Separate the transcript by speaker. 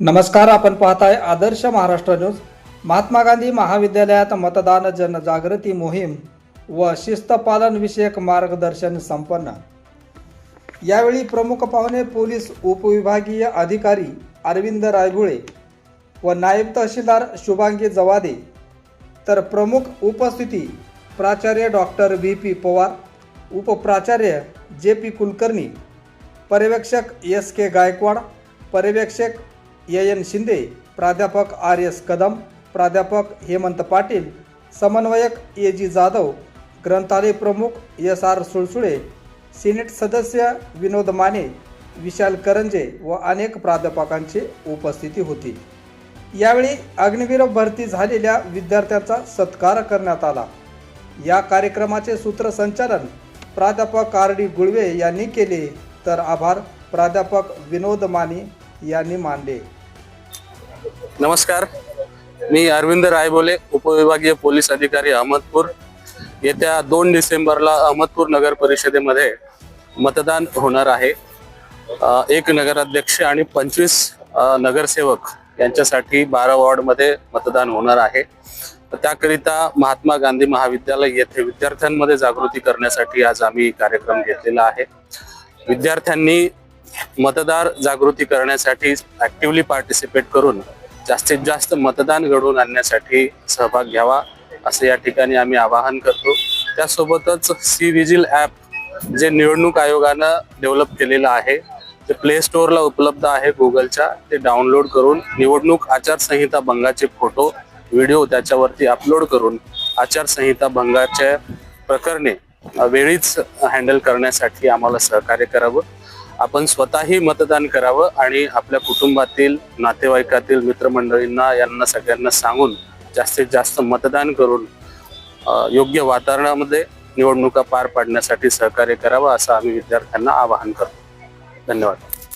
Speaker 1: नमस्कार आपण पाहताय आदर्श महाराष्ट्र न्यूज. महात्मा गांधी महाविद्यालयात मतदान जनजागृती मोहीम व शिस्तपालन विषयक मार्गदर्शन संपन्न. यावेळी प्रमुख पाहुणे पोलीस उपविभागीय अधिकारी अरविंद रायगुळे व नायब तहसीलदार शुभांगी जवादे. तर प्रमुख उपस्थिती प्राचार्य डॉक्टर व्ही पी पवार उपप्राचार्य जे पी कुलकर्णी पर्यवेक्षक एस के गायकवाड पर्यवेक्षक ए एन शिंदे प्राध्यापक आर एस कदम प्राध्यापक हेमंत पाटील समन्वयक ए जी जाधव ग्रंथालय प्रमुख एस आर सुळसुळे सिनेट सदस्य विनोद माने विशाल करंजे व अनेक प्राध्यापकांची उपस्थिती होती. यावेळी अग्निवीर भरती झालेल्या विद्यार्थ्यांचा सत्कार करण्यात आला. या कार्यक्रमाचे सूत्रसंचालन प्राध्यापक आर डी गुळवे यांनी केले तर आभार प्राध्यापक विनोद माने यांनी मानले.
Speaker 2: नमस्कार. मी अरविंद रायबोले उपविभागीय पोलीस अधिकारी अहमदपूर. येत्या दोन डिसेंबरला अहमदपूर नगर परिषदेमध्ये मतदान होणार आहे. एक नगराध्यक्ष आणि पंचवीस नगरसेवक यांच्यासाठी बारा वॉर्डमध्ये मतदान होणार आहे. त्याकरिता महात्मा गांधी महाविद्यालय येथे विद्यार्थ्यांमध्ये जागृती करण्यासाठी आज आम्ही कार्यक्रम घेतलेला आहे. विद्यार्थ्यांनी मतदार जागृती करण्यासाठी ऍक्टिव्हली पार्टिसिपेट करून जास्तीत जास्त मतदान घडवून आणण्यासाठी सहभाग घ्यावा असं या ठिकाणी आम्ही आवाहन करतो. त्यासोबतच सी विजिल ॲप जे निवडणूक आयोगानं डेव्हलप केलेलं आहे ते प्ले स्टोअरला उपलब्ध आहे गुगलच्या ते डाउनलोड करून निवडणूक आचारसंहिता भंगाचे फोटो व्हिडिओ त्याच्यावरती अपलोड करून आचारसंहिता भंगाच्या प्रकरणे वेळीच हँडल करण्यासाठी आम्हाला सहकार्य करावं. आपण स्वतःही मतदान करावं आणि आपल्या कुटुंबातील नातेवाईकातील मित्रमंडळींना यांना सगळ्यांना सांगून जास्तीत जास्त मतदान करून योग्य वातावरणामध्ये निवडणुका पार पाडण्यासाठी सहकार्य करावं असं आम्ही विद्यार्थ्यांना आवाहन करतो. धन्यवाद.